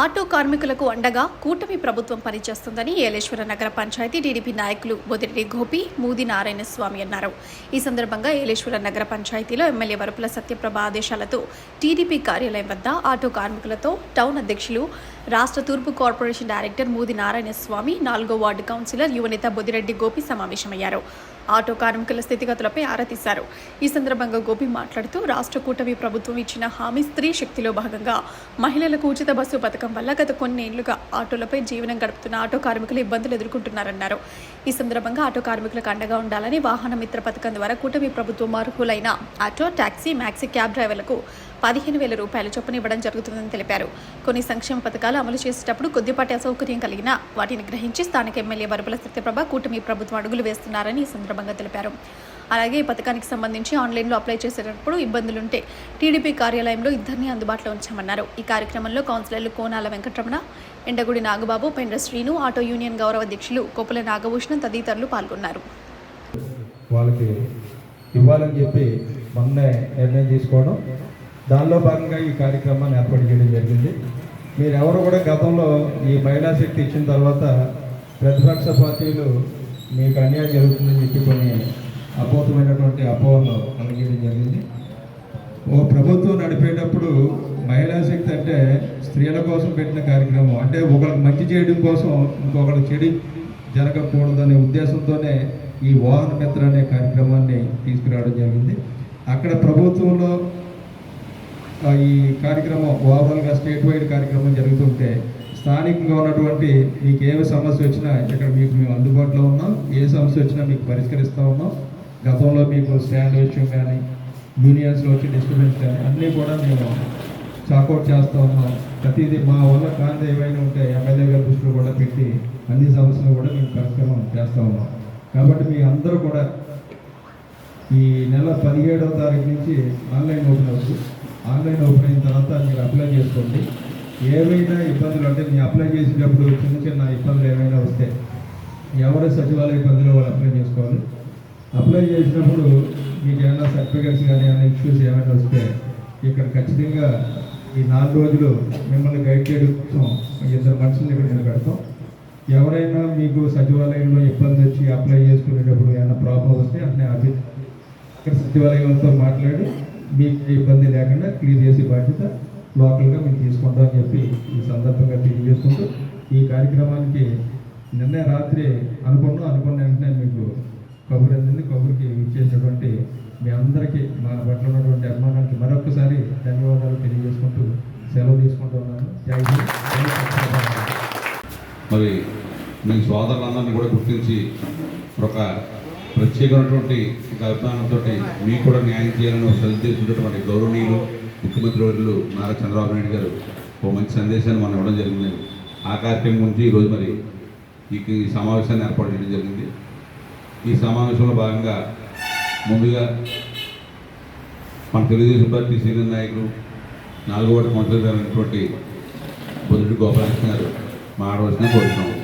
Auto కార్మికులకు అండగా కూటమి ప్రభుత్వం పనిచేస్తుందని ఏలేశ్వర నగర పంచాయతీ టీడీపీ నాయకులు బొదిరెడ్డి గోపి మూది నారాయణ స్వామి అన్నారు. ఈ సందర్భంగా ఏలేశ్వర నగర పంచాయతీలో ఎమ్మెల్యే వరపుల సత్యప్రభ ఆదేశాలతో టీడీపీ కార్యాలయం వద్ద ఆటో కార్మికులతో టౌన్ అధ్యక్షులు రాష్ట్ర తూర్పు కార్పొరేషన్ డైరెక్టర్ మూది నారాయణ స్వామి నాలుగో వార్డు కౌన్సిలర్ యువనేత బొదిరెడ్డి గోపి సమావేశమయ్యారు. ఆటో కార్మికుల స్థితిగతులపై ఆరా తీశారు. ఈ సందర్భంగా గోపి మాట్లాడుతూ రాష్ట్ర కూటమి ప్రభుత్వం ఇచ్చిన హామీ స్త్రీ శక్తిలో భాగంగా మహిళలకు ఉచిత బస్సు పథకం వల్ల గత కొన్నేళ్ళుగా ఆటోలపై జీవనం గడుపుతున్న ఆటో కార్మికులు ఇబ్బందులు ఎదుర్కొంటున్నారన్నారు. ఈ సందర్భంగా ఆటో కార్మికులకు అండగా ఉండాలని వాహన మిత్ర పథకం ద్వారా కూటమి ప్రభుత్వం అర్హులైన ఆటో టాక్సీ మ్యాక్సీ క్యాబ్ డ్రైవర్లకు పదిహేను వేల రూపాయల చొప్పున ఇవ్వడం జరుగుతుందని తెలిపారు. కొన్ని సంక్షేమ పథకాలు అమలు చేసేటప్పుడు కొద్దిపాటి అసౌకర్యం కలిగినా వాటిని గ్రహించి స్థానిక ఎమ్మెల్యే వరపుల సత్యప్రభ కూటమి ప్రభుత్వం అడుగులు వేస్తున్నారని ఈ సందర్భంగా తెలిపారు. అలాగే ఈ పథకానికి సంబంధించి ఆన్లైన్లో అప్లై చేసేటప్పుడు ఇబ్బందులుంటే టీడీపీ కార్యాలయంలో ఇద్దరిని అందుబాటులో ఉంచామన్నారు. ఈ కార్యక్రమంలో కౌన్సిలర్లు కోనాల వెంకటరమణ ఎండగుడి నాగబాబు పెండ్ర శ్రీను ఆటో యూనియన్ గౌరవ అధ్యక్షులు కొప్పుల నాగభూషణ్ తదితరులు పాల్గొన్నారు. వాళ్ళకి ఇవ్వాలని చెప్పి మొన్నే నిర్ణయం తీసుకోవడం దానిలో భాగంగా ఈ కార్యక్రమాన్ని ఏర్పాటు చేయడం జరిగింది. మీరెవరు కూడా గతంలో ఈ మహిళా శక్తి ఇచ్చిన తర్వాత ప్రతిపక్ష పార్టీలు మీకు అన్యాయం జరుగుతుందని చెప్పి కొన్ని అపోతమైనటువంటి అపోహలు కలిగించడం జరిగింది. ఓ ప్రభుత్వం నడిపేటప్పుడు మహిళా శక్తి అంటే స్త్రీల కోసం పెట్టిన కార్యక్రమం అంటే ఒకరికి మంచి చేయడం కోసం ఇంకొకరికి చెడు జరగకూడదనే ఉద్దేశంతోనే ఈ వాహన మిత్ర అనే కార్యక్రమాన్ని తీసుకురావడం జరిగింది. అక్కడ ప్రభుత్వంలో ఈ కార్యక్రమం ఓవరాల్గా స్టేట్ వైడ్ కార్యక్రమం జరుగుతుంటే స్థానికంగా ఉన్నటువంటి మీకు ఏ సమస్య వచ్చినా ఇక్కడ మీకు మేము అందుబాటులో ఉన్నాం. ఏ సమస్య వచ్చినా మీకు పరిష్కరిస్తూ ఉన్నాం. గతంలో మీకు స్టాండ్ విషయం కానీ యూనియన్స్లో వచ్చి డిస్టర్బెన్స్ కానీ అన్నీ కూడా మేము చాకౌట్ చేస్తూ ఉన్నాం. ప్రతిదీ మా వల్ల కాంతి ఏమైనా ఉంటే ఎమ్మెల్యే గారి దృష్టిలో కూడా పెట్టి అన్ని సమస్యలు కూడా మేము పరిష్కారం చేస్తూ ఉన్నాం. కాబట్టి మీ అందరూ కూడా ఈ నెల పదిహేడవ తారీఖు నుంచి ఆన్లైన్ ఓపెన్ అవుతుంది ఆన్లైన్ ఓపెన్ అయిన తర్వాత మీరు అప్లై చేసుకోండి. ఏవైనా ఇబ్బందులు అంటే మీరు అప్లై చేసేటప్పుడు చిన్న చిన్న ఇబ్బందులు ఏమైనా వస్తే ఎవరు సచివాలయ ఇబ్బందులు వాళ్ళు అప్లై చేసుకోవాలి. అప్లై చేసినప్పుడు మీకు ఏమైనా సర్టిఫికేట్స్ కానీ ఏమైనా ఇష్యూస్ ఏమైనా వస్తే ఇక్కడ ఖచ్చితంగా ఈ నాలుగు రోజులు మిమ్మల్ని గైడ్ చేయడం కోసం ఇద్దరు మనుషులు ఇక్కడ నిలబెడతాం. ఎవరైనా మీకు సచివాలయంలో ఇబ్బంది వచ్చి అప్లై చేసుకునేటప్పుడు ఏమైనా ప్రాబ్లం వస్తే అట్నే అభి ఇక్కడ సచివాలయంతో మాట్లాడి మీకు ఇబ్బంది లేకుండా క్లియర్ చేసే బాధ్యత లోకల్గా మేము తీసుకుంటాం అని చెప్పి ఈ సందర్భంగా తెలియజేసుకుంటూ ఈ కార్యక్రమానికి నిన్న రాత్రి అనుకున్నాం అనుకున్న వెంటనే మీకు కబురు అందింది. కబురికి ఇచ్చేసినటువంటి మీ అందరికీ మా పట్ల ఉన్నటువంటి అభిమానానికి మరొకసారి ధన్యవాదాలు తెలియజేసుకుంటూ సెలవు తీసుకుంటూ ఉన్నాను. మరి మీ సోదరులందరినీ కూడా గుర్తించి ఒక ప్రత్యేకమైనటువంటి అభిమానంతో మీకు కూడా న్యాయం చేయాలని ఒక సదుద్దేశించినటువంటి గౌరవనీయులు ముఖ్యమంత్రి వర్యులు నారా చంద్రబాబు నాయుడు గారు ఓ మంచి సందేశాన్ని మనం ఇవ్వడం జరిగింది. ఆ కార్యక్రమం గురించి ఈరోజు మరి ఈ సమావేశాన్ని ఏర్పాటు చేయడం జరిగింది. ఈ సమావేశంలో భాగంగా ముందుగా మన తెలుగుదేశం పార్టీ సీనియర్ నాయకులు నాలుగో వార్డు కౌన్సిలర్ గారు అయినటువంటి బొద్దుటి గోపాలకృష్ణ గారు మాట్లాడవలసిన కోరుతున్నాం